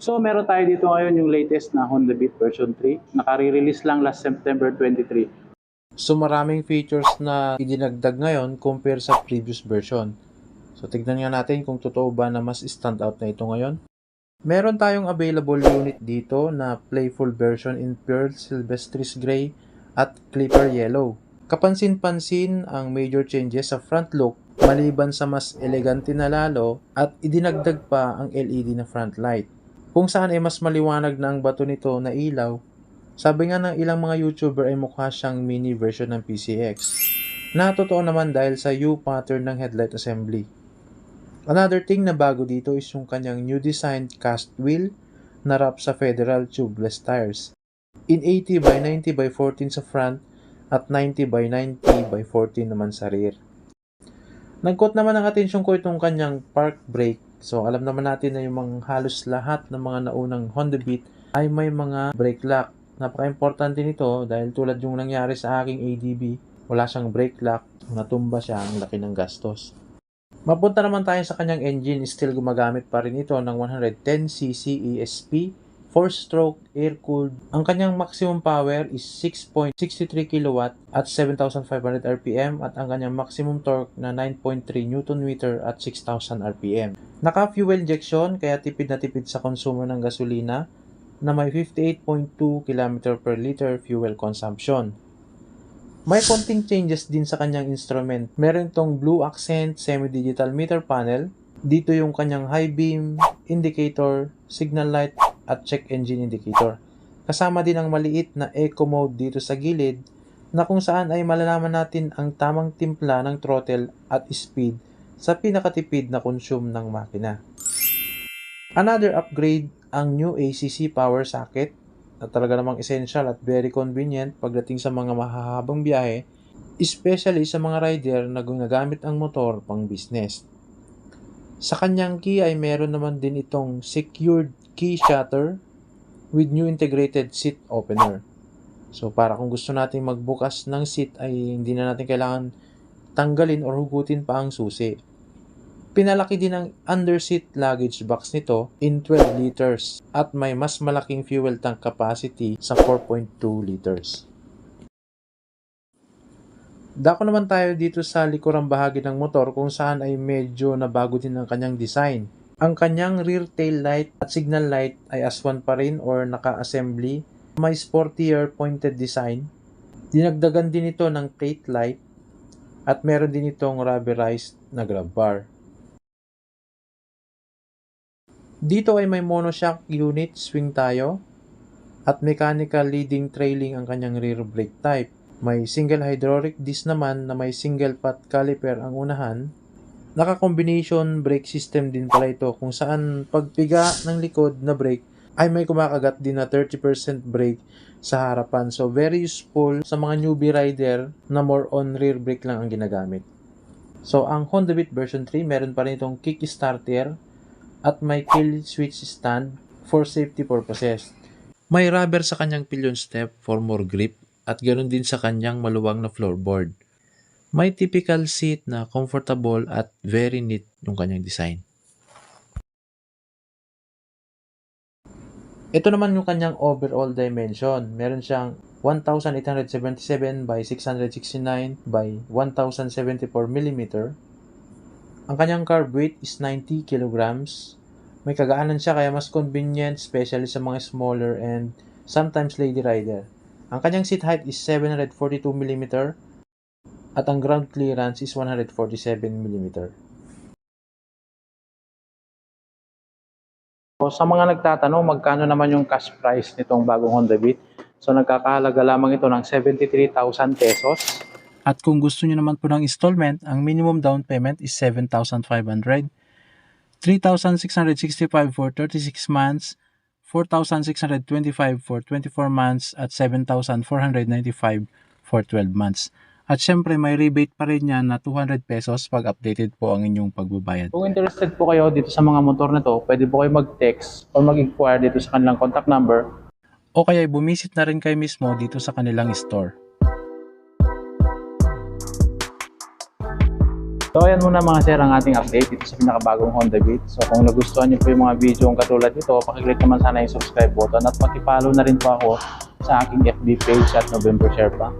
So meron tayo dito ngayon yung latest na Honda Beat version 3. Nakare-release lang last September 23. So maraming features na idinagdag ngayon compare sa previous version. So tignan nga natin kung totoo ba na mas stand out na ito ngayon. Meron tayong available unit dito na playful version in Pearl Silvestris Gray at Clipper Yellow. Kapansin-pansin ang major changes sa front look maliban sa mas elegante na lalo at idinagdag pa ang LED na front light. Kung saan ay mas maliwanag na ang bato nito na ilaw sabi nga ng ilang mga YouTuber ay mukha siyang mini version ng PCX. Na totoo naman dahil sa U-pattern ng headlight assembly. Another thing na bago dito is yung kanyang new design cast wheel na wrap sa federal tubeless tires. In 80 by 90 by 14 sa front at 90 by 90 by 14 naman sa rear. Nagkot naman ang atensyon ko itong kanyang park brake. So alam naman natin na yung mga halos lahat ng mga naunang Honda Beat ay may mga brake lock napaka-importante nito dahil tulad yung nangyari sa aking ADB, wala siyang brake lock, natumba siya, ang laki ng gastos. Mapunta naman tayo sa kanyang engine, still gumagamit pa rin ito ng 110cc ESP, 4-stroke air-cooled. Ang kanyang maximum power is 6.63 kW at 7,500 RPM at ang kanyang maximum torque na 9.3 Nm at 6,000 RPM. Naka-fuel injection kaya tipid na tipid sa konsumo ng gasolina na may 58.2 km per liter fuel consumption. May konting changes din sa kanyang instrument. Meron tong blue accent semi-digital meter panel. Dito yung kanyang high beam, indicator, signal light, at check engine indicator. Kasama din ang maliit na eco mode dito sa gilid na kung saan ay malalaman natin ang tamang timpla ng throttle at speed sa pinakatipid na consume ng makina. Another upgrade ang new ACC power socket na talaga namang essential at very convenient pagdating sa mga mahahabang biyahe, especially sa mga rider na ginagamit ang motor pang business. Sa kanyang key ay meron naman din itong secured key shutter with new integrated seat opener. So para kung gusto nating magbukas ng seat ay hindi na natin kailangan tanggalin or hugutin pa ang susi. Pinalaki din ang underseat luggage box nito in 12 liters at may mas malaking fuel tank capacity sa 4.2 liters. Dako naman tayo dito sa likurang bahagi ng motor kung saan ay medyo nabago din ang kanyang design. Ang kanyang rear tail light at signal light ay aswan pa rin or naka-assembly. May sportier pointed design. Dinagdagan din ito ng plate light at meron din itong rubberized na grab bar. Dito ay may monoshock unit swing tayo at mechanical leading trailing ang kanyang rear brake type. May single hydraulic disc naman na may single pot caliper ang unahan. Naka-combination brake system din pala ito kung saan pagpiga ng likod na brake ay may kumakagat din na 30% brake sa harapan. So very useful sa mga newbie rider na more on rear brake lang ang ginagamit. So ang Honda Beat version 3 meron pa rin itong kickstarter at may kill switch stand for safety purposes. May rubber sa kanyang pillion step for more grip at ganoon din sa kanyang maluwang na floorboard. May typical seat na comfortable at very neat yung kanyang design. Ito naman yung kanyang overall dimension. Meron siyang 1,877 by 669 by 1,074 mm. Ang kanyang carb weight is 90 kilograms. May kagaanan siya kaya mas convenient, especially sa mga smaller and sometimes lady rider. Ang kanyang seat height is 742 mm at ang ground clearance is 147 mm. So, sa mga nagtatanong, magkano naman yung cash price nitong bagong Honda Beat? So, nagkakahalaga lamang ito ng 73,000 pesos. At kung gusto niyo naman po ng installment, ang minimum down payment is 7,500, 3,665 for 36 months, 4,625 for 24 months, at 7,495 for 12 months. At syempre may rebate pa rin yan na 200 pesos pag updated po ang inyong pagbabayad. Kung interested po kayo dito sa mga motor na to, pwede po kayo mag-text or mag-inquire dito sa kanilang contact number O kaya bumisit na rin kayo mismo dito sa kanilang store. So ayan muna mga sir ang ating update dito sa pinakabagong Honda Beat. So kung nagustuhan niyo po yung mga video katulad nito, pakiclick naman sana yung subscribe button at pakipollow na rin po ako sa aking FB page at November Sherpa.